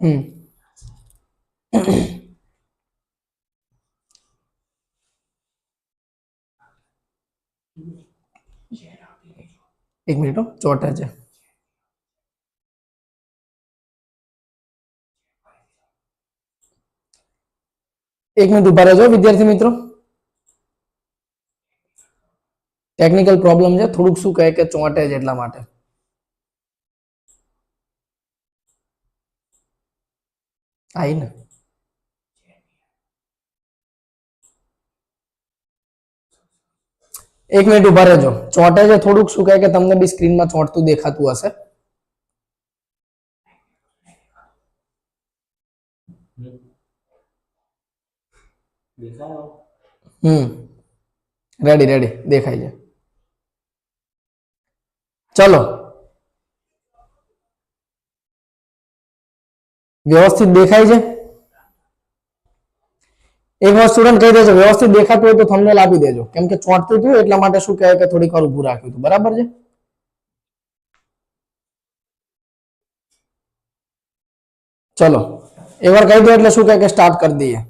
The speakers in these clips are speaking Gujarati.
હમ એક મિનિટ ચોટા છે એક મિનિટ ઊભા રહેજો વિદ્યાર્થી મિત્રો ટેકનિકલ પ્રોબ્લેમ છે થોડુંક શું કહે કે ચોંટે છે એટલા માટે આવીને એક મિનિટ ઊભા રહેજો. ચોંટે છે થોડુંક, શું કહે કે તમને બી સ્ક્રીનમાં ચોંટતું દેખાતું હશે. હમ. રેડી રેડી દેખાય છે. ચલો. વ્યવસ્થિત દેખાય છે? એક વાર સ્ટુડન્ટ કહી દેજો, વ્યવસ્થિત દેખાતું હોય તો થંબનેલ આપી દેજો. કેમ કે ચોંટતું હતું એટલા માટે શું કહેવાય કે થોડીક વાર ઊભું રાખ્યું હતું. બરાબર છે? ચલો, એક વાર કહી દો એટલે શું કહે કે સ્ટાર્ટ કરી દઈએ.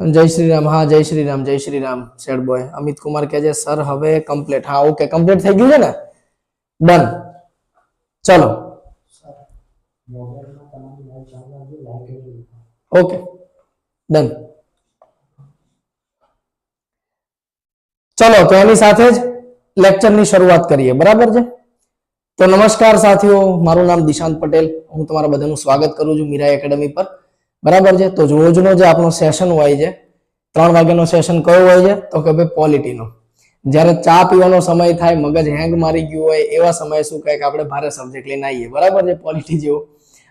જય શ્રી રામ હા, જય શ્રી રામ જય શ્રી રામ સેડ બોય અમિત કુમાર કહે છે સર હવે કમ્પ્લીટ હા ઓકે કમ્પ્લીટ થઈ ગયું છે ને? ડન ચલો. ઓકે ડન ચલો, તો એની સાથે જ લેક્ચરની શરૂઆત કરીએ. બરાબર છે? તો નમસ્કાર સાથીઓ, મારું નામ દિશાંત પટેલ. હું તમારા બધાનું સ્વાગત કરું છું મીરા એકેડમી પર. બરાબર છે? તો રોજનો જે આપણો સેશન હોય છે, ત્રણ વાગ્યાનો સેશન કયો હોય છે? તો કે ભાઈ પોલિટીનો. જ્યારે ચા પીવાનો સમય થાય, મગજ હેંગ મારી ગયું હોય, એવા સમયે શું કહે કે આપણે ભારે સબ્જેક્ટ લઈને આવીએ. બરાબર છે? પોલિટી જેવો.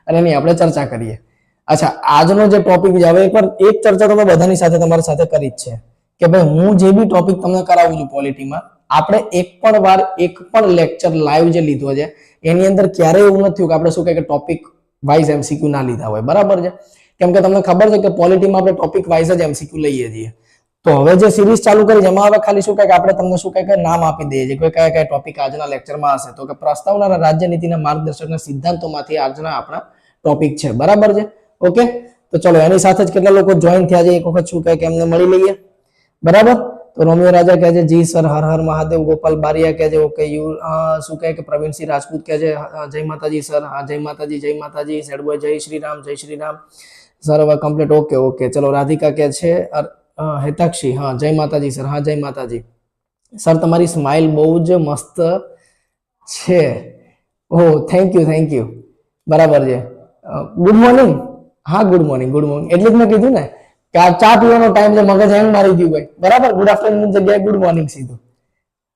અને એની આપણે ચર્ચા કરીએ. અચ્છા, આજનો જે ટોપિક છે, હવે એકવાર એક ચર્ચા તો મેં બધાની સાથે તમારી સાથે કરી જ છે. કે ભાઈ, હું જે બી ટોપિક તમને કરાવું છું પોલિટીમાં આપણે એક પણ વાર, એક પણ લેક્ચર લાઈવ જે લીધો છે, એની અંદર ક્યારેય એવું નથી કે આપણે શું કહે કે ટોપિક વાઇઝ એમસીક્યુ ના લીધા હોય. બરાબર છે? કેમ કે તમને ખબર છે કે પોલિટીમાં આપણે ટોપિક વાઇઝ જ એમસીક્યુ લઈએ છીએ. તો હવે જે સિરીઝ ચાલુ કરી એમાં હવે ખાલી શું કહે કે આપણે તમને શું કહે કે નામ આપી દઈએ છીએ કે કયા કયા ટોપિક આજના લેક્ચરમાં હશે, તો કે પ્રસ્તાવના રાજ્યનીતિના રાજ્ય માર્ગદર્શકના સિદ્ધાંતોમાંથી આજના આપણા ટોપિક છે. બરાબર છે? ઓકે? તો ચલો, એની સાથે જ કેટલા લોકો જોઈન થયા છે, એક વખત શું કહે કે એમને મળી લઈએ. બરાબર? તો રોમિયો રાજા કહે છે, જી સર, હર હર મહાદેવ, ગોપાલ બારિયા કહે છે, ઓકે, યુ શું કહે કે પ્રવીણસિંહ રાજપૂત કહે છે જય માતાજી સર, હા, જય માતાજી જય માતાજી, સેડબોય, જય શ્રી રામ, જય શ્રી રામ. સર, હવે કમ્પ્લીટ ઓકે ઓકે. ચલો, રાધિકા કહે છે હેતાક્ષી, હા, જય માતાજી સર, હા, જય માતાજી. સર, તમારી સ્માઇલ બહુ જ મસ્ત છે. Oh thank you thank you બરાબર છે. ગુડ મોર્નિંગ હા ગુડ મોર્નિંગ ગુડ મોર્નિંગ એટલે જ મેં કીધું ને કે આ ચા પીવાનો ટાઈમ છે મગજ હેંગ મારી ગયું ભાઈ બરાબર? ગુડ આફ્ટરનૂન જગ્યાએ ગુડ મોર્નિંગ સીધું.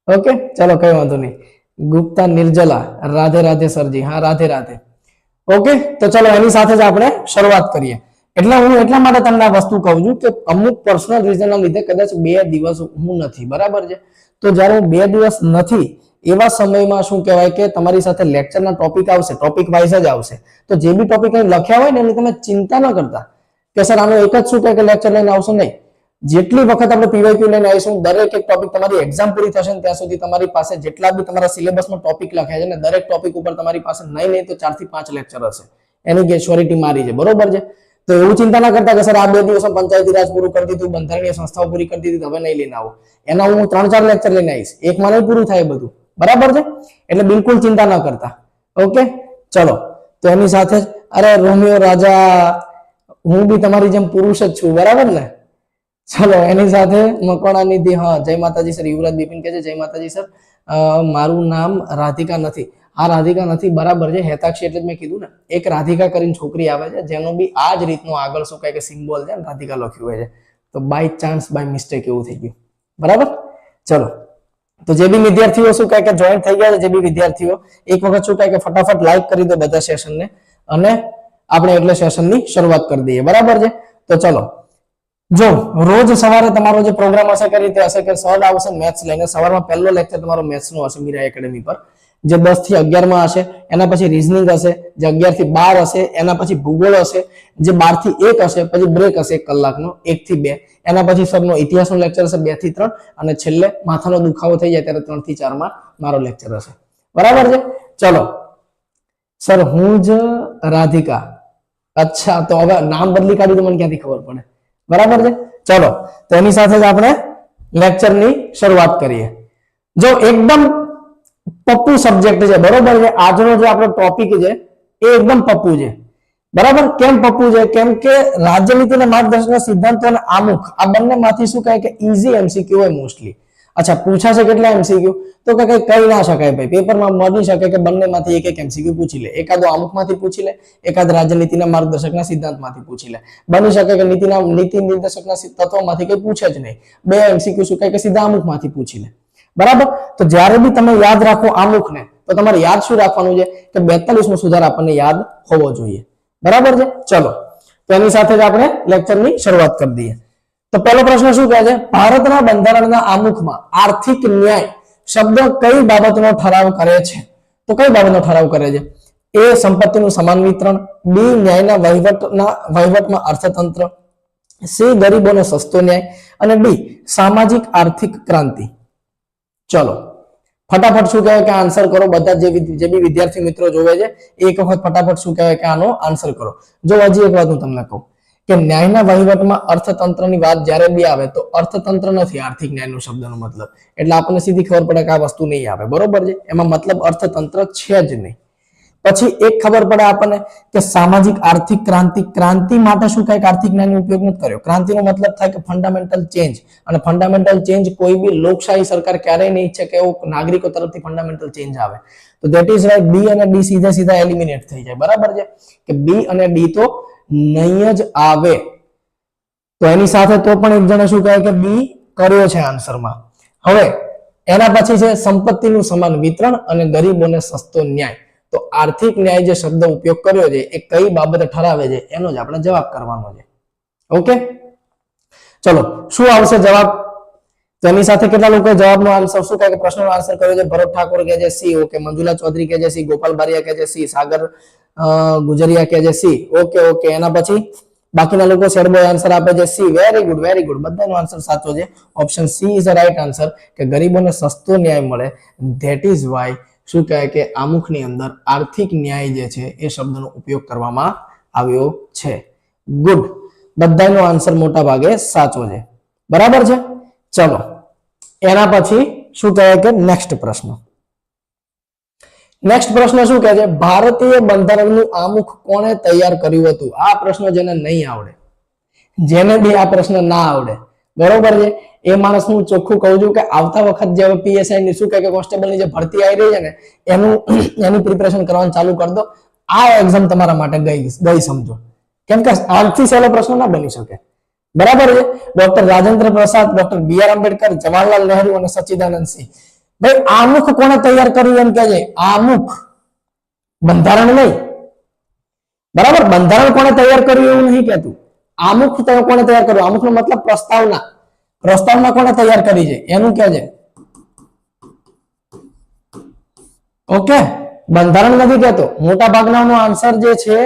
ઓકે ચલો, કઈ વાંધો નહીં. ગુપ્તા નિર્જલા, રાધે રાધે, સરજી. હા, રાધે રાધે. ઓકે તો ચલો, એની સાથે જ આપણે શરૂઆત કરીએ. એટલે હું એટલા માટે તમને આ વસ્તુ કહું છું કે અમુક પર્સનલ રીઝનના લીધે કદાચ બે દિવસ હું નથી, બરાબર છે? તો જ્યારે હું બે દિવસ નથી, એવા સમયમાં શું કહેવાય કે તમારી સાથે લેક્ચરના ટોપિક આવશે ટોપિક વાઇઝ જ આવશે. તો જે બી ટોપિક લખ્યા હોય ને, એની તમે ચિંતા ન કરતા કે સર, આનો એક જ શું કે લેક્ચર લઈને આવશો? નહીં. જેટલી વખત આપણે પીવાયક્યુ લઈને આવીશું, દરેક એક ટોપિક તમારી એક્ઝામ પૂરી થશે ને ત્યાં સુધી તમારી પાસે જેટલા બી તમારા સિલેબસમાં ટોપિક લખ્યા છે ને, દરેક ટોપિક ઉપર તમારી પાસે નહીં નહીં તો ચારથી પાંચ લેક્ચર હશે. એની ગેશ્યોરિટી મારી છે, બરોબર છે? તો એવું ચિંતા ના કરતા કે સર આ બે દિવસમાં પંચાયતી રાજ પૂરું કરી દીધું, બંધારણીય સંસ્થાઓ પૂરી કરી દીધી હવે નહીં લઈને આવો. એના હું ત્રણ ચાર લેક્ચર લઈને આવીશ. એકમાં નહીં પૂરું થાય બધું. બરાબર છે? એટલે બિલકુલ ચિંતા ન કરતા. ઓકે? ચલો. તો એની સાથે જ, અરે રોમિયો રાજા, હું બી તમારી જેમ પુરુષ જ છું. બરાબર ને? ચલો, એની સાથે મકવાણા નિધિ, હા, જય માતાજી, સર. યુવરાજ બિપિન કહે છે, જય માતાજી, સર. મારું નામ રાધિકા નથી. આ રાધિકા નથી, બરાબર છે, હેતાક્ષી એટલે જ મેં કીધું ને. એક રાધિકા કરીને છોકરી આવે છે, જેનો બી આ જ રીતનો આગળ શું કહે કે સિમ્બોલ છે રાધિકા લખ્યું હોય છે. તો બાય ચાન્સ બાય મિસ્ટેક એવું થઈ ગયું. બરાબર? ચલો. તો જે બી વિદ્યાર્થીઓ શું કહે કે જોઈન થઈ ગયા છે, જે બી વિદ્યાર્થીઓ, એક વખત શું કહે કે ફટાફટ લાઈક કરી દો બધા સેશનને અને આપણે એટલે સેશનની શરૂઆત કરી દઈએ. બરાબર છે? તો ચલો. જો, રોજ સવારે તમારો જે પ્રોગ્રામ હશે, કઈ રીતે હશે, કે સર આવશે મેથ્સ લઈને, સવારમાં પહેલો લેક્ચર તમારો મેથ્સ નો હશે, મીરા એકેડમી પર. જે દસથી અગિયારમાં હશે, એના પછી રીઝનિંગ હશે, જે અગિયારથી બાર હશે, એના પછી ભૂગોળ હશે, જે બારથી એક હશે, પછી બ્રેક હશે એક કલાકનો, એક થી બે. એના પછી સરનો ઇતિહાસનો લેક્ચર હશે બેથી ત્રણ, અને છેલ્લે માથાનો દુખાવો થઈ જાય ત્યારે ત્રણથી ચારમાં મારો લેક્ચર હશે. બરાબર છે? ચલો. સર, હું જ રાધિકા. અચ્છા, તો હવે નામ બદલી કાઢ્યું તો મને ક્યાંથી ખબર પડે? બરાબર છે? ચલો, તો એની સાથે જ આપણે લેક્ચરની શરૂઆત કરીએ. જો એકદમ પપ્પુ સબ્જેક્ટ છે, બરોબર છે? આજનો જે આપણો ટોપિક છે, એ એકદમ પપ્પુ છે. બરાબર? કેમ પપ્પુ છે? કેમ કે રાજ્યનીતિ અને માર્ગદર્શન સિદ્ધાંતો અને આમુખ, આ બંનેમાંથી શું કહે કે ઈઝી એમસીક્યુ હોય મોસ્ટલી અચ્છા, પૂછાશે કેટલા એમસીક્યુ તો કે કઈ કહી ના શકાય ભાઈ. પેપરમાં મળી શકે કે બંનેમાંથી એક એક એમસીક્યુ પૂછી લે. એકાદો અમુકમાંથી પૂછી લે, એકાદ રાજ્યનીતિના માર્ગદર્શકના સિદ્ધાંતમાંથી પૂછી લે. બની શકે કે નીતિના, નીતિ નિર્દેશકના કંઈ કઈ પૂછે જ નહીં. બે એમસીક્યુ શું કહે કે સીધા અમુકમાંથી પૂછી લે. બરાબર? તો જ્યારે બી તમે યાદ રાખો આમુખને તો તમારે યાદ શું રાખવાનું છે? કે બેતાલીસમો સુધાર આપણને યાદ હોવો જોઈએ. બરાબર છે? ચલો, તો એની સાથે જ આપણે લેક્ચરની શરૂઆત કરી દઈએ. તો પહેલો પ્રશ્ન શું કહે છે? ભારતના બંધારણના આમુખમાં આર્થિક ન્યાય શબ્દ કઈ બાબતનો ઠરાવ કરે છે? તો કઈ બાબતનો ઠરાવ કરે છે? એ સંપત્તિનું સમાન વિતરણ, બી ન્યાયના વહીવટના, વહીવટમાં અર્થતંત્ર, સી ગરીબોનો સસ્તો ન્યાય, અને ડી સામાજિક આર્થિક ક્રાંતિ. ચલો. ફટાફટ શું કહેવાય કે આન્સર કરો. બધા જે જે બી વિદ્યાર્થી મિત્રો જોવે છે, એક વખત ફટાફટ શું કહેવાય કે આનો આન્સર કરો. જો હજી એક વાત હું તમને કહું કે ન્યાયના વહીવટમાં અર્થતંત્રની વાત જ્યારે બી આવે તો અર્થતંત્ર નથી આર્થિક ન્યાયનો શબ્દનો મતલબ. એટલે આપણને સીધી ખબર પડે કે આ વસ્તુ નહીં આવે. બરોબર છે? એમાં મતલબ અર્થતંત્ર છે જ નહીં. પછી એક ખબર પડે આપણને કે સામાજિક આર્થિક ક્રાંતિ ક્રાંતિ માટે શું થાય? આર્થિક જ્ઞાનનો ઉપયોગ નથી કર્યો. ક્રાંતિનો મતલબ થાય કે ફંડામેન્ટલ ચેન્જ અને ફંડામેન્ટલ ચેન્જ કોઈ બી લોકશાહી સરકાર ક્યારેય નહીં ઈચ્છે કે એવો નાગરિકો તરફથી ફંડામેન્ટલ ચેન્જ આવે. તો ધેટ ઇઝ રાઈટ બી અને ડી સીધા સીધા એલિમિનેટ થઈ જાય. બરાબર છે? કે બી અને ડી તો નહીં જ આવે. તો એની સાથે તો પણ એક જણે શું કહે કે બી કર્યો છે આન્સરમાં હવે એના પછી છે સંપત્તિનું સમાન વિતરણ અને ગરીબોને સસ્તો ન્યાય. તો આર્થિક ન્યાય જે શબ્દ ઉપયોગ કર્યો છે, એ કઈ બાબત ઠરાવે છે, એનો જ આપણે જવાબ કરવાનો છે. ઓકે ચલો, શું આવશે જવાબ? તેની સાથે કેટલા લોકો જવાબનો આન્સર શું કહે પ્રશ્નનો આન્સર કર્યો છે? ભરત ઠાકોર કહે છે સી ઓકે મંજુલા ચૌધરી કહે છે સી. ગોપાલ બારિયા કહે છે સી. સાગર ગુજરિયા કહે છે સી. ઓકે ઓકે એના પછી બાકીના લોકો સેડ બોય આન્સર આપે છે C. Very good very good બધાનો આન્સર સાચો છે. Option C is a right answer કે ગરીબોને સસ્તો ન્યાય મળે. ધેટ ઇઝ વાય શું કહે કે આમુખની અંદર આર્થિક ન્યાય જે છે એ શબ્દનો ઉપયોગ કરવામાં આવ્યો છે. ગુડ બધાનો આન્સર મોટા ભાગે સાચો છે. બરાબર છે? ચલો. એના પછી શું કહે કે નેક્સ્ટ પ્રશ્ન. નેક્સ્ટ પ્રશ્ન શું કહે છે? ભારતીય બંધારણનું આમુખ કોણે તૈયાર કર્યું હતું? આ પ્રશ્ન જેને નહીં આવડે. જેને બી આ પ્રશ્ન ના આવડે. બરોબર છે? એ માણસ હું ચોખ્ખું કહું છું કે આવતા વખત જે પીએસઆઈ ની શું કે કોન્સ્ટેબલની જે ભરતી આવી રહી છે ને, એનું, એની પ્રિપેરેશન કરવાનું ચાલુ કરી દો. આ એક્ઝામ તમારા માટે ગઈ ગઈ સમજો. કેમ કે આનથી સહેલો પ્રશ્ન ના બની શકે. બરાબર છે? Doctor Rajendra Prasad doctor B R Ambedkar, Jawaharlal Nehru અને સચ્ચિદાનંદ સિંહ. ભાઈ, આમુખ કોને તૈયાર કર્યું એમ કે છે? આમુખ. બંધારણ નહીં. બરાબર? બંધારણ કોણે તૈયાર કર્યું એવું નહીં કહેતું. આમુખ તમે કોણે તૈયાર કર્યું? આમુખ નો મતલબ પ્રસ્તાવના. પ્રસ્તાવના કોણે તૈયાર કરી છે? એનું કે છે. ઓકે? બંધારણ નથી કહેતો. મોટા ભાગનાનો આન્સર જે છે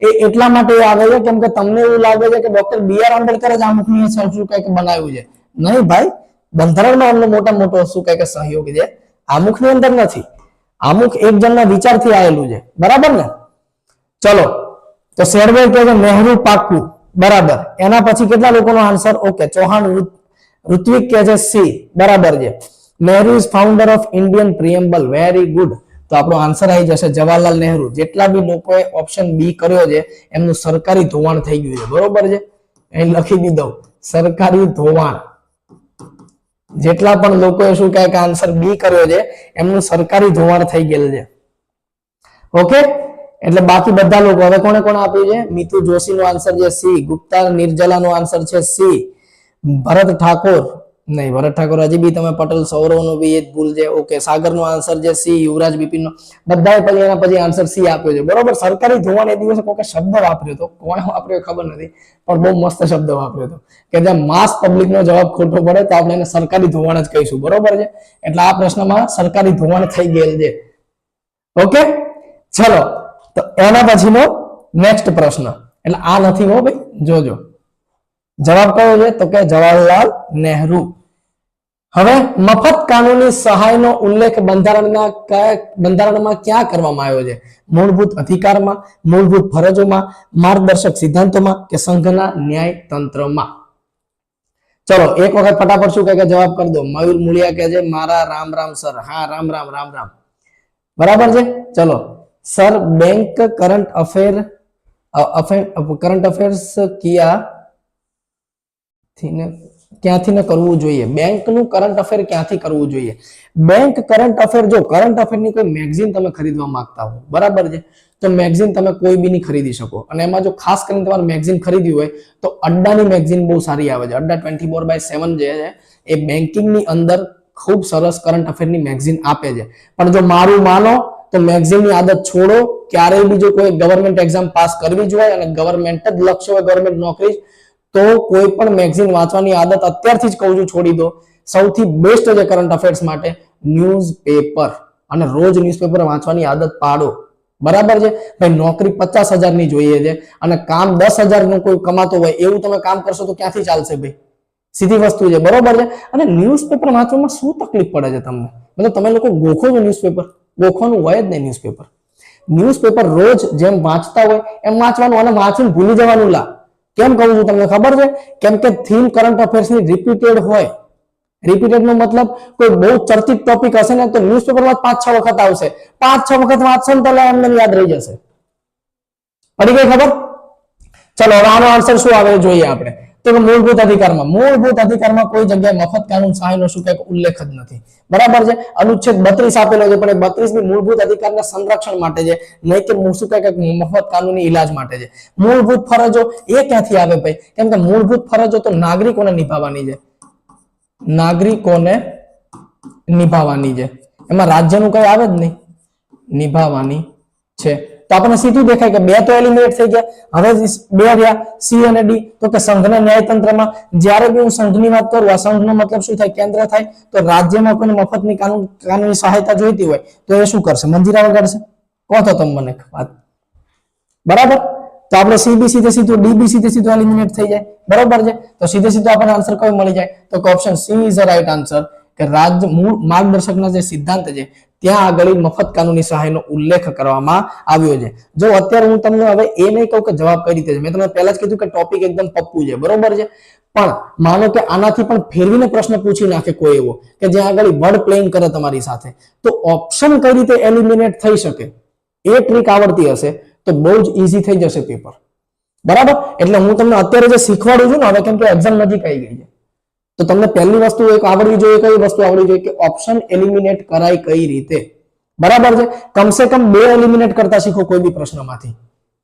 એ એટલા માટે આવે છે, કેમ કે તમને એવું લાગે છે કે ડોક્ટર બી આર આંબેડકર જ આમુખની શું શું કંઈક બનાવ્યું છે? નહીં ભાઈ. બંધારણમાં એમનો મોટા મોટો શું કંઈક સહયોગ છે? આમુખની અંદર નથી. આમુખ એક જણના વિચારથી આવેલું છે. બરાબર ને? ચલો. તો શેરવેલ કહે છે, નહેરુ પાકું બરાબર. એના પછી કેટલા લોકોનો આન્સર ઓકે ચૌહાણ ઋત્વિક કે છે સી? બરાબર છે. Nehru is founder of Indian preamble very good તો આપણો આન્સર આવી જશે જવાહરલાલ નહેરુ. જેટલા બી લોકોએ ઓપ્શન બી કર્યો છે, એમનું સરકારી ધોવાણ થઈ ગયું છે. બરોબર છે? અહીં લખી દીધો સરકારી ધોવાણ. જેટલા પણ લોકોએ શું કહે કે આન્સર બી કર્યો છે, એમનું સરકારી ધોવાણ થઈ ગયેલ છે. ઓકે એટલે બાકી બધા લોકો, હવે કોણે કોણે આપ્યું છે? મિતુ જોશી નો આન્સર છે સી, ગુપ્તા નિર્જલા નો આન્સર છે સી. ભરત ઠાકોર, નહીં, ભરત ઠાકોર હજી બી તમે પટેલ સૌરવનો બી એ ભૂલ છે. ઓકે, સાગરનો આન્સર છે સી, યુવરાજ બિપિનનો. બધાએ પછી એના પછી આન્સર સી આપ્યો છે. બરોબર, સરકારી ધોવાણ એ દિવસે કોઈ શબ્દ વાપર્યો હતો કોણે વાપર્યો ખબર નથી, પણ બહુ મસ્ત શબ્દ વાપર્યો હતો. કે જ્યાં માસ પબ્લિકનો જવાબ ખોટો પડે તો આપણે એને સરકારી ધોવાણ જ કહીશું. બરોબર છે? એટલે આ પ્રશ્નમાં સરકારી ધોવાણ થઈ ગયેલ છે. ઓકે? ચલો. તો એના પછીનો નેક્સ્ટ પ્રશ્ન. એટલે આ નથી હો ભાઈ, જોજો. જવાબ કયો છે? તો કે જવાહરલાલ નહેરુ. હવે મફત કાનૂની સહાયનો ઉલ્લેખ બંધારણના બંધારણમાં ક્યાં કરવામાં આવ્યો છે? મૂળભૂત અધિકારમાં, મૂળભૂત ફરજોમાં, માર્ગદર્શક સિદ્ધાંતોમાં કે સંઘના ન્યાય તંત્રમાં ચલો, એક વખત ફટાફટ શું કહે કે જવાબ કરી દો. મયુર મુળિયા કહે છે, મારા રામ રામ સર. હા, રામ રામ રામ રામ. બરાબર છે? ચલો. Sir bank current affair current affairs કિયા થી ને ક્યાંથી ને કરવું જોઈએ બેંકનું કરંટ અફેર ક્યાંથી કરવું જોઈએ બેંક કરંટ અફેર જો કરંટ અફેરની કોઈ મેગઝીન તમે ખરીદવા માંગતા હો, બરાબર છે? તો મેગઝીન તમે કોઈ બી ની ખરીદી શકો. અને એમાં જો ખાસ કરીને તમારે મેગઝીન ખરીદવી હોય, તો અડ્ડાની મેગઝીન બહુ સારી આવે છે. Adda twenty four by seven જે છે, એ બેન્કિંગની અંદર ખૂબ સરસ કરંટ અફેરની મેગઝીન આપે છે. પણ જો મારું માનો તો મેક્ઝિમની આદત છોડો, ક્યારેય બી જો કોઈ ગવર્મેન્ટ એક્ઝામ પાસ કરવી જોઈએ અને ગવર્મેન્ટ જ લક્ષ્ય હોય ગવર્મેન્ટ નોકરી તો કોઈ પણ મેગઝીન વાંચવાની આદત અત્યારથી જ કહું છું, છોડી દો. સૌથી બેસ્ટ છે કરંટ અફેર્સ માટે ન્યૂઝ પેપર અને રોજ ન્યૂઝપેપર વાંચવાની આદત પાડો. બરાબર છે? ભાઈ, નોકરી પચાસ હજારની જોઈએ છે અને કામ દસ હજારનું કોઈ કમાતો હોય, એવું તમે કામ કરશો તો ક્યાંથી ચાલશે ભાઈ? સીધી વસ્તુ છે. બરોબર છે? અને ન્યૂઝપેપર વાંચવામાં શું તકલીફ પડે છે તમને? મતલબ તમે લોકો ગોખો છો ન્યૂઝપેપર ગોખવાનું હોય જ નહીં ન્યૂઝપેપર ન્યૂઝપેપર રોજ જેમ વાંચતા હોય એમ વાંચવાનું અને વાંચીને ભૂલી જવાનું લા. કેમ કહું છું તમને ખબર છે? કેમ કે થીમ કરંટ અફેર્સની રિપીટેડ હોય. રિપીટેડનો મતલબ કોઈ બહુ ચર્ચિત ટોપિક હશે ને તો ન્યૂઝપેપરમાં પાંચ છ વખત આવશે. પાંચ છ વખત વાંચશો ને તો એમને યાદ રહી જશે. પડી ગઈ ખબર? ચલો, હવે આનો આન્સર શું આવે જોઈએ આપણે. તો મૂળભૂત અધિકારમાં. મૂળભૂત અધિકારમાં કોઈ જગ્યાએ મફત કાનૂન સહાયનો શું કંઈક ઉલ્લેખ જ નથી. બરાબર છે? અનુચ્છેદ બત્રીસ આપેલો છે, પણ એ બત્રીસની મૂળભૂત અધિકારના સંરક્ષણ માટે છે, નહીં કે શું કંઈક મફત કાનૂની ઇલાજ માટે છે. મૂળભૂત ફરજો એ ક્યાંથી આવે ભાઈ? કેમ કે મૂળભૂત ફરજો તો નાગરિકોને નિભાવવાની છે. નાગરિકોને નિભાવવાની છે. એમાં રાજ્યનું કઈ આવે જ નહીં. નિભાવવાની છે. તો આપણને સીધું દેખાય કે બે તો એલિમિનેટ થઈ ગયા. હવે બે રહ્યા. સી અને ડી. તો કે સંઘના ન્યાયતંત્રમાં જ્યારે બી હું સંઘની વાત કરું, આ સંઘનો મતલબ શું થાય? કેન્દ્ર થાય. તો રાજ્યમાં કોઈને મફતની કાનૂન કાનૂની સહાયતા જોઈતી હોય, તો એ શું કરશે? મંજીરા વગાડશે કહો તો તમે મને વાત. બરાબર? તો આપણે સીબી સીધે સીધું ડીબી સીધે સીધું એલિમિનેટ થઈ જાય. બરોબર છે? તો સીધે સીધું આપણને આન્સર કયો મળી જાય? તો કે option C is a right answer કે રાજ્ય મૂળ માર્ગદર્શકના જે સિદ્ધાંત છે ત્યાં આગળ મફત કાનૂની સહાયનો ઉલ્લેખ કરવામાં આવ્યો છે. જો અત્યારે હું તમને હવે એ નહીં કહું કે જવાબ કઈ રીતે છે. મેં તમને પહેલા જ કીધું કે ટોપિક એકદમ પપ્પુ છે. બરોબર છે? પણ માનો કે આનાથી પણ ફેરવીને પ્રશ્ન પૂછી નાખે કોઈ એવો કે જ્યાં આગળ વર્ડ પ્લેઇંગ કરે તમારી સાથે. તો ઓપ્શન કઈ રીતે એલિમિનેટ થઈ શકે? એ ટ્રીક આવડતી હશે તો બહુ જ ઈઝી થઈ જશે પેપર બરાબર? એટલે હું તમને અત્યારે જે શીખવાડું છું ને, હવે કેમ કે એક્ઝામ નજીક આવી ગઈ છે. તો તમને પહેલી વસ્તુ એક આવડવી જોઈએ, કઈ વસ્તુ આવડવી જોઈએ કે ઓપ્શન એલિમિનેટ કરાય કઈ રીતે? બરાબર છે? કમસે કમ બે એલિમિનેટ કરતા શીખો કોઈ બી પ્રશ્નમાંથી.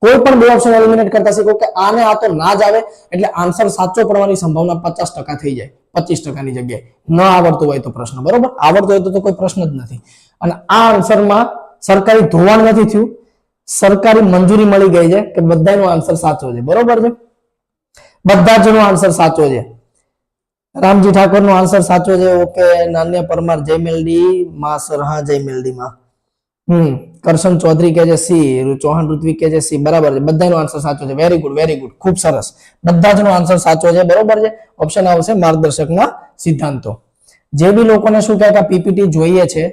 કોઈ પણ બે ઓપ્શન એલિમિનેટ કરતા શીખો કે આને આ તો ના જ આવે, એટલે આન્સર સાચો પડવાની સંભાવના પચાસ ટકા થઈ જાય, પચીસ ટકાની જગ્યાએ. ન આવડતું હોય તો પ્રશ્ન, બરોબર? આવડતો હોય તો કોઈ પ્રશ્ન જ નથી. અને આ આન્સરમાં સરકારી ધોવાણ નથી થયું. સરકારી મંજૂરી મળી ગઈ છે કે બધાનો આન્સર સાચો છે. બરોબર છે? બધા જ આન્સર સાચો છે. રામજી ઠાકોર નો આન્સર સાચો છે ઓકે નાન્ય પરમાર જયમેલડી માં સર હા જય માં હમ, કરશન ચૌધરી કે છે, સી ચૌહાણ ઋત્વિક કે છે, સી, બરાબર છે. બધાનો આન્સર સાચો છે. વેરી ગુડ વેરી ગુડ ખૂબ સરસ. બધા જ નો આન્સર સાચો છે, બરોબર છે? ઓપ્શન આવશે માર્ગદર્શકના સિદ્ધાંતો. જે બી લોકોને શું કહે કે પીપીટી જોઈએ છે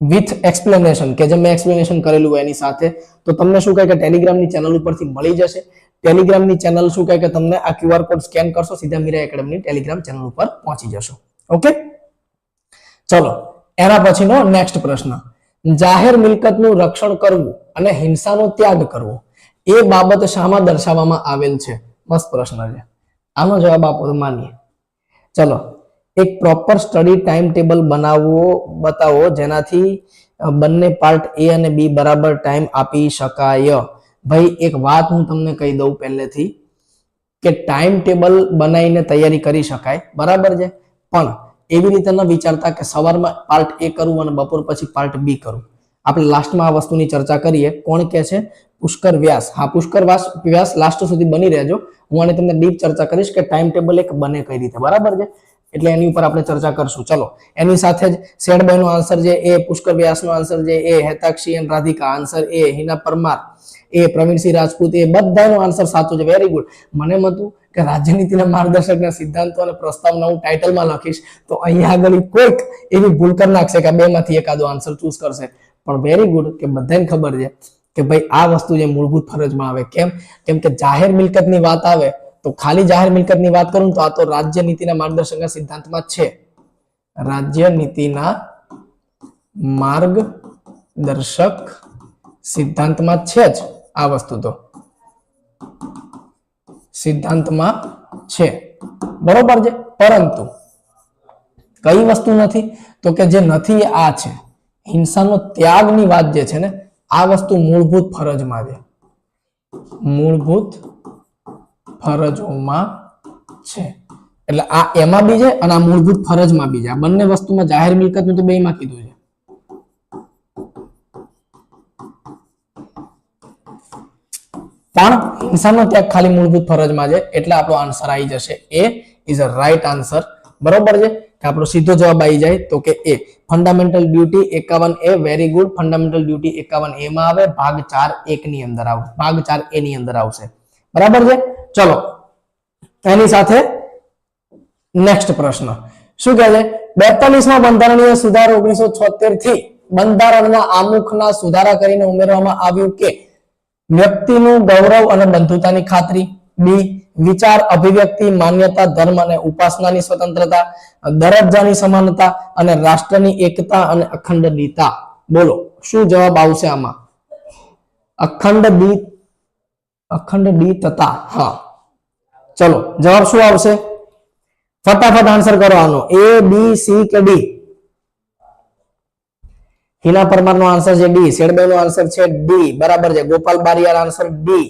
વિથ એક્સપ્લેનેશન કે જે મેં એક્સપ્લેનેશન કરેલું હોય એની સાથે, તો તમને શું કહે કે ટેલિગ્રામની ચેનલ ઉપરથી મળી જશે. ટેલિગ્રામની ચેનલ શું કહે કે તમને આ ક્યુઆર કોડ સ્કેન કરશો, સીધા મીરા એકેડમીની ટેલિગ્રામ ચેનલ ઉપર પહોંચી જશો. ઓકે ચલો, એના પછીનો નેક્સ્ટ પ્રશ્ન. જાહેર મિલકતનું રક્ષણ કરવું અને હિંસાનો ત્યાગ કરવો, એ બાબત શામાં દર્શાવવામાં આવેલ છે? મસ્ત પ્રશ્ન છે. આનો જવાબ આપો માનીએ. ચલો, એક પ્રોપર સ્ટડી ટાઈમ ટેબલ બનાવવો, બતાવો, જેનાથી બંને પાર્ટ એ અને બી બરાબર ટાઈમ આપી શકાય. ભાઈ, એક વાત હું તમને કહી દઉં પહેલેથી કે ટાઈમ ટેબલ બનાવીને તૈયારી કરી શકાય. બરાબર છે? પણ એવી રીતે ન વિચારતા કે સવારમાં પાર્ટ એ કરવું અને બપોર પછી પાર્ટ બી કરું. આપણે લાસ્ટમાં આ વસ્તુની ચર્ચા કરીએ. કોણ કે છે? પુષ્કર વ્યાસ. હા, પુષ્કર વ્યાસ વ્યાસ લાસ્ટ સુધી બની રહેજો. હું આને તમને ડીપ ચર્ચા કરીશ કે ટાઈમ ટેબલ એક બને કઈ રીતે. બરાબર છે? એટલે એની ઉપર આપણે ચર્ચા કરશું. ચલો, એની સાથે જ શેડબાઈનો આન્સર જે એ, પુષ્કર વ્યાસ નો આન્સર જે A, Hetakshi and Radhika. Answer A, Hina Parmar. એ પ્રવીણસિંહ રાજપૂત એ બધાનો આન્સર સાચો છે. વેરી ગુડ મને હતું કે રાજ્યનીતિના માર્ગદર્શકના સિદ્ધાંતો અને પ્રસ્તાવના હું ટાઇટલમાં લખીશ તો અહીંયા આગળ કોઈક એવી ભૂલ કરી નાખશે કે બેમાંથી એકાદો આન્સર ચૂઝ કરશે. પણ વેરી ગુડ કે બધાને ખબર છે કે ભાઈ આ વસ્તુ જે મૂળભૂત ફરજમાં આવે. કેમ? કેમ કે જાહેર મિલકતની વાત આવે તો ખાલી જાહેર મિલકતની વાત કરું તો આ તો રાજ્ય નીતિના માર્ગદર્શકના સિદ્ધાંતમાં છે. રાજ્ય નીતિના માર્ગદર્શક સિદ્ધાંતમાં છે જ. આ વસ્તુ તો સિદ્ધાંતમાં છે. બરોબર છે? પરંતુ કઈ વસ્તુ નથી? તો કે જે નથી આ છે. હિંસાનો ત્યાગની વાત જે છે ને, આ વસ્તુ મૂળભૂત ફરજમાં છે. મૂળભૂત ફરજોમાં છે. એટલે આ એમાં બી છે અને આ મૂળભૂત ફરજમાં બી છે. આ બંને વસ્તુમાં જાહેર મિલકતનું તો બેમાં કીધું છે. પણ હિંસાનો ત્યાગ ખાલી મૂળભૂત ફરજમાં છે, એટલે આપણો આન્સર આવી જશે. A is a right answer બરોબર છે? કે આપણો સીધો જવાબ આવી જાય તો કે એ ફંડામેન્ટલ ડ્યુટી એકાવન A very good fundamental duty એકાવન એ માં આવે. ભાગ ચાર એક ની અંદર આવશે ભાગ ચાર એ ની અંદર આવશે. બરાબર છે? ચલો, એની સાથે નેક્સ્ટ પ્રશ્ન. શું કહે છે? બેતાલીસમાં બંધારણીય સુધારો ઓગણીસો છોતેરથી બંધારણના આમુખના સુધારા કરીને ઉમેરવામાં આવ્યું કે વ્યક્તિનું ગૌરવ અને બંધુતાની ખાતરી. બી, વિચાર, અભિવ્યક્તિ, માન્યતા, ધર્મ અને ઉપાસનાની સ્વતંત્રતા, દરજ્જાની સમાનતા અને રાષ્ટ્રની એકતા અને અખંડતા બોલો, શું જવાબ આવશે આમાં? અખંડ દી તથા હા. ચલો, જવાબ શું આવશે? ફટાફટ આન્સર કરો આનો. એ બી સી કે ડી હિના પરમાર નો આન્સર છે ડી શેડબાઈ નો આન્સર છે ડી બરાબર છે. Gopal Bariyar answer D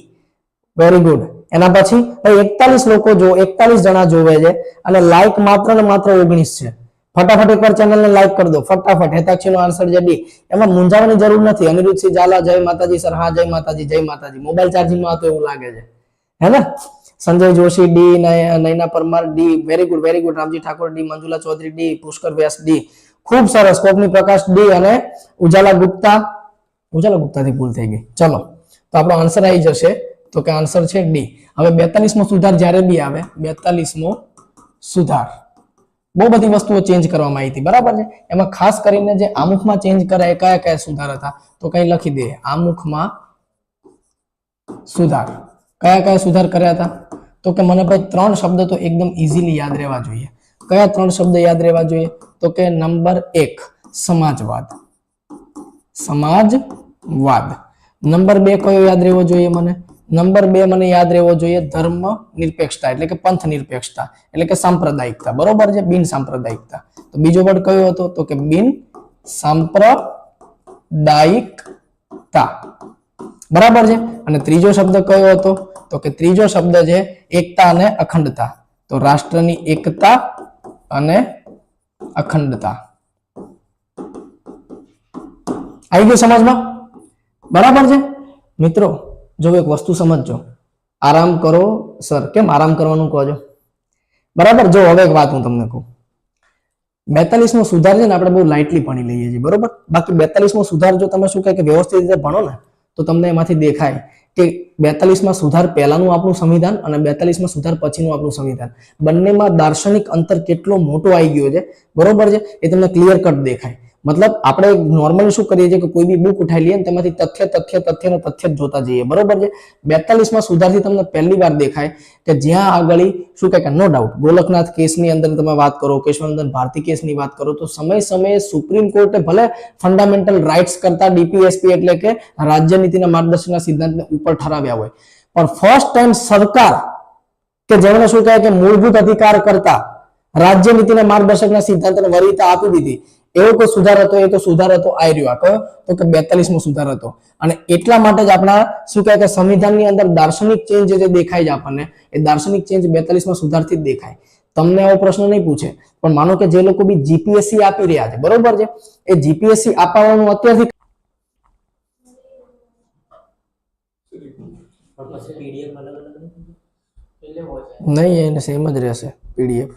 very good એના પછી એકતાલીસ લોકો જો એકતાલીસ જણા જોવે છે અને લાઈક માત્ર ને માત્ર ઓગણીસ છે. ફટાફટ એકવાર ચેનલ ને લાઈક કરી દો. ફટાફટ હેતાક્ષી નો આન્સર છે ડી એમાં મૂંઝાવાની જરૂર નથી. અનિરુદ્ધસિંહ ઝાલા, જય માતાજી, સર, હા, જય માતાજી જય માતાજી. મોબાઈલ ચાર્જિંગમાં એવું લાગે છે. હે ને? Sanjay Joshi D Nayana Parmar D very good very good Ramji Thakor D Manjula Chaudhari D Pushkar Vyas D ખૂબ સરસ કોપની પ્રકાશ ડી અને ઉજાલા ગુપ્તા. ઉજાલા ગુપ્તાથી ભૂલ થઈ ગઈ. ચલો, તો આપણો આન્સર આવી જશે. તો કે આન્સર છે ડી. હવે બેતાલીસમો સુધાર જ્યારે બી આવે, બેતાલીસમો સુધાર. બહુ બધી વસ્તુઓ ચેન્જ કરવામાં આવી હતી, બરાબર છે? એમાં ખાસ કરીને જે આમુખમાં ચેન્જ કરાય, કયા કયા સુધાર હતા, તો કઈ લખી દે આમુખમાં સુધાર. કયા કયા સુધાર કર્યા હતા? તો કે મને ભાઈ ત્રણ શબ્દ તો એકદમ ઇઝીલી યાદ રહેવા જોઈએ. કયા ત્રણ શબ્દ યાદ રહેવા જોઈએ? તો કે નંબર એક, સમાજવાદ. સમાજવાદ. નંબર બે કયો યાદ રહેવો જોઈએ મને? નંબર બે મને યાદ રહેવો જોઈએ ધર્મ નિરપેક્ષતા, એટલે કે પંથ નિરપેક્ષતા, એટલે કે સાંપ્રદાયિકતા. બરોબર છે? બિન સાંપ્રદાયિકતા. તો બીજો વર્ડ કયો હતો? તો કે બિન સાંપ્રદાયિકતા. બરાબર છે? અને ત્રીજો શબ્દ કયો હતો? તો કે ત્રીજો શબ્દ છે એકતા અને અખંડતા. તો રાષ્ટ્રની એકતા અને અખંડતા. આવી ગયું સમજમાં? બરાબર છે? મિત્રો, જો એક વસ્તુ સમજજો. આરામ કરો, સર. કેમ આરામ કરવાનું કહો બરાબર? જો, હવે એક વાત હું તમને કહું. બેતાલીસમો સુધાર છે ને, આપણે બહુ લાઇટલી ભણી લઈએ છીએ. બરોબર? બાકી બેતાલીસમો સુધાર જો તમે શું કહે કે વ્યવસ્થિત રીતે ભણો ને, તો તમને એમાંથી દેખાય. કે બેતાલીસમાં સુધાર પહેલાનું આપણું સંવિધાન અને બેતાલીસમાં સુધાર પછીનું આપણું સંવિધાન. બંનેમાં દાર્શનિક અંતર કેટલો મોટો આવી ગયો છે? બરોબર છે? એ તમને ક્લિયર કટ દેખાય. મતલબ આપણે નોર્મલી શું કરીએ છીએ કે કોઈ બી બુક ઉઠાઈ લઈએ તેમાંથી તથ્ય તથ્ય તથ્ય ને તથ્ય જોતા જઈએ. બરોબર છે? બેતાલીસમાં સુધારથી તમને પહેલી વાર દેખાય કે જ્યાં આગળ શું કહે કે નો ડાઉટ ગોલકનાથ કેસની અંદર તમે વાત કરો, કેશવનંદન ભારતી કેસની વાત કરો, તો સમય સમયે સુપ્રીમ કોર્ટે ભલે ફંડામેન્ટલ રાઇટ્સ કરતા ડીપીએસપી એટલે કે રાજ્ય નીતિના માર્ગદર્શનના સિદ્ધાંતને ઉપર ઠરાવ્યા હોય. પણ ફર્સ્ટ ટાઈમ સરકાર કે જેમણે શું કહે કે મૂળભૂત અધિકાર કરતા રાજ્ય નીતિના માર્ગદર્શકના સિદ્ધાંતને વરીતા આપી દીધી એવો કોઈ સુધાર હતો એ તો સુધાર હતો આ રહ્યો આ કયો તો કે બેતાલીસમો સુધાર હતો. અને એટલા માટે જ આપણા શું કહે કે સંવિધાનની અંદર દાર્શનિક ચેન્જ જે દેખાય છે આપણને એ દાર્શનિક ચેન્જ બેતાલીસમાં સુધારથી જ દેખાય. તમને આવો પ્રશ્ન નહીં પૂછે પણ માનો કે જે લોકો બી જીપીએસસી આપી રહ્યા છે બરોબર છે? એ જીપીએસસી આપવાનું અત્યારથી નહીં? એને સેમ જ રહેશે પીડીએફ